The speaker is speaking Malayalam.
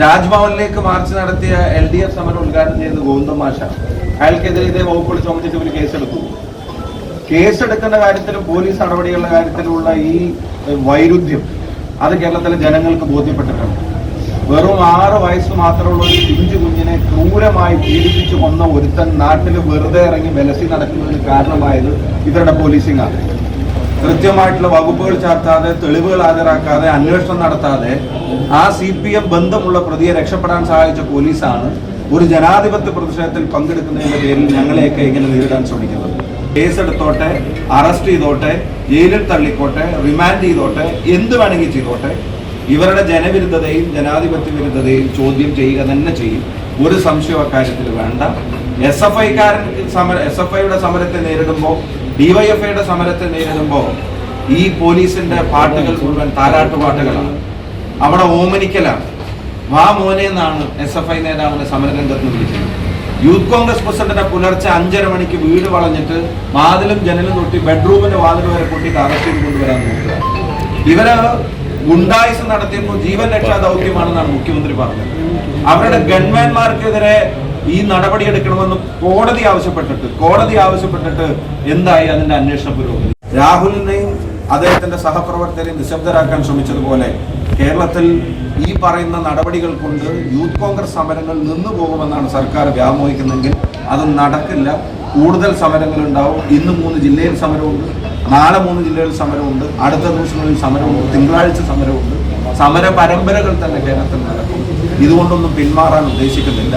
രാജ്ഭവനിലേക്ക് മാർച്ച് നടത്തിയ എൽ ഡി എഫ് സമരം ഉദ്ഘാടനം ചെയ്തത് ഗോവിന്ദം മാഷ. അയാൾക്കെതിരെ ഇതേ വകുപ്പുകൾ ചുമത്തിട്ട് ഇവർ കേസെടുത്തു. കേസെടുക്കുന്ന കാര്യത്തിലും പോലീസ് നടപടികളുടെ കാര്യത്തിലുമുള്ള ഈ വൈരുദ്ധ്യം അത് കേരളത്തിലെ ജനങ്ങൾക്ക് ബോധ്യപ്പെട്ടിട്ടുണ്ട്. വെറും ആറ് വയസ്സ് മാത്രമുള്ള ഒരു പിഞ്ചു കുഞ്ഞിനെ ക്രൂരമായി പീഡിപ്പിച്ചു കൊന്ന ഒരുത്തൻ നാട്ടിൽ വെറുതെ ഇറങ്ങി വെലസി നടക്കുന്നതിന് കാരണമായത് ഇവരുടെ പോലീസിംഗ് ആണ് കൃത്യമായിട്ടുള്ള വകുപ്പുകൾ ചാർത്താതെ തെളിവുകൾ ഹാജരാക്കാതെ അന്വേഷണം നടത്താതെ ആ സി പി എം ബന്ധമുള്ള പ്രതിയെ രക്ഷപ്പെടാൻ സഹായിച്ച പോലീസാണ് ഒരു ജനാധിപത്യ പ്രതിഷേധത്തിൽ പങ്കെടുക്കുന്നതിന്റെ പേരിൽ ഞങ്ങളെയൊക്കെ ഇങ്ങനെ നേരിടാൻ ശ്രമിക്കുന്നത്. കേസെടുത്തോട്ടെ അറസ്റ്റ് ചെയ്തോട്ടെ ജയിലിൽ തള്ളിക്കോട്ടെ റിമാൻഡ് ചെയ്തോട്ടെ എന്ത് വേണമെങ്കിൽ ചെയ്തോട്ടെ ഇവരുടെ ജനവിരുദ്ധതയും ജനാധിപത്യ വിരുദ്ധതയും ചോദ്യം ചെയ്യുക തന്നെ ചെയ്യും. ഒരു സംശയം അക്കാര്യത്തിൽ വേണ്ട. എസ് എഫ് ഐക്കാരൻ സമര എസ് എഫ് ഐയുടെ സമരത്തെ നേരിടുമ്പോൾ ഡിവൈഎഫ്ഐയുടെ സമരത്തെ നേരിടുമ്പോൾ ഈ പോലീസിന്റെ പാട്ടുകൾ മുഴുവൻ താരാട്ട് പാട്ടുകളാണ്. അവിടെ ഓമനിക്കലാണ്. വാ മോനെ എന്നാണ് എസ് എഫ് ഐ നേതാവിനെ സമരരംഗത്ത് വിളിച്ചത് യൂത്ത് കോൺഗ്രസ് പ്രസിഡന്റിനെ പുലർച്ചെ അഞ്ചര മണിക്ക് വീട് വളഞ്ഞിട്ട് വാതിലും ജനലും തൊട്ടി ബെഡ്റൂമിന്റെ വാതിൽ വരെ പൊട്ടിയിട്ട് അറസ്റ്റ് ചെയ്ത് കൊണ്ടുവരാൻ നോക്കുക. ഇവർ ഗുണ്ടായുസം നടത്തിയപ്പോൾ ജീവൻ രക്ഷാ ദൗത്യമാണെന്നാണ് മുഖ്യമന്ത്രി പറഞ്ഞത്. അവരുടെ ഗൺമാൻമാർക്കെതിരെ ഈ നടപടി എടുക്കണമെന്ന് കോടതി ആവശ്യപ്പെട്ടിട്ട് കോടതി ആവശ്യപ്പെട്ടിട്ട് എന്തായി അതിന്റെ അന്വേഷണ പുരോഗതി? രാഹുലിനെയും അദ്ദേഹത്തിന്റെ സഹപ്രവർത്തകരെയും നിശബ്ദരാക്കാൻ ശ്രമിച്ചതുപോലെ കേരളത്തിൽ ഈ പറയുന്ന നടപടികൾ കൊണ്ട് യൂത്ത് കോൺഗ്രസ് സമരങ്ങൾ നിന്നു പോകുമെന്നാണ് സർക്കാർ വ്യാമോഹിക്കുന്നെങ്കിൽ അത് നടക്കില്ല. കൂടുതൽ സമരങ്ങൾ ഉണ്ടാവും. ഇന്ന് മൂന്ന് ജില്ലയിൽ സമരമുണ്ട്. നാളെ മൂന്ന് ജില്ലയിൽ സമരമുണ്ട്. അടുത്ത ദിവസങ്ങളിൽ സമരമുണ്ട്. തിങ്കളാഴ്ച സമരമുണ്ട്. സമര പരമ്പരകൾ തന്നെ കേരളത്തിൽ നടക്കും. ഇതുകൊണ്ടൊന്നും പിന്മാറാൻ ഉദ്ദേശിക്കുന്നില്ല.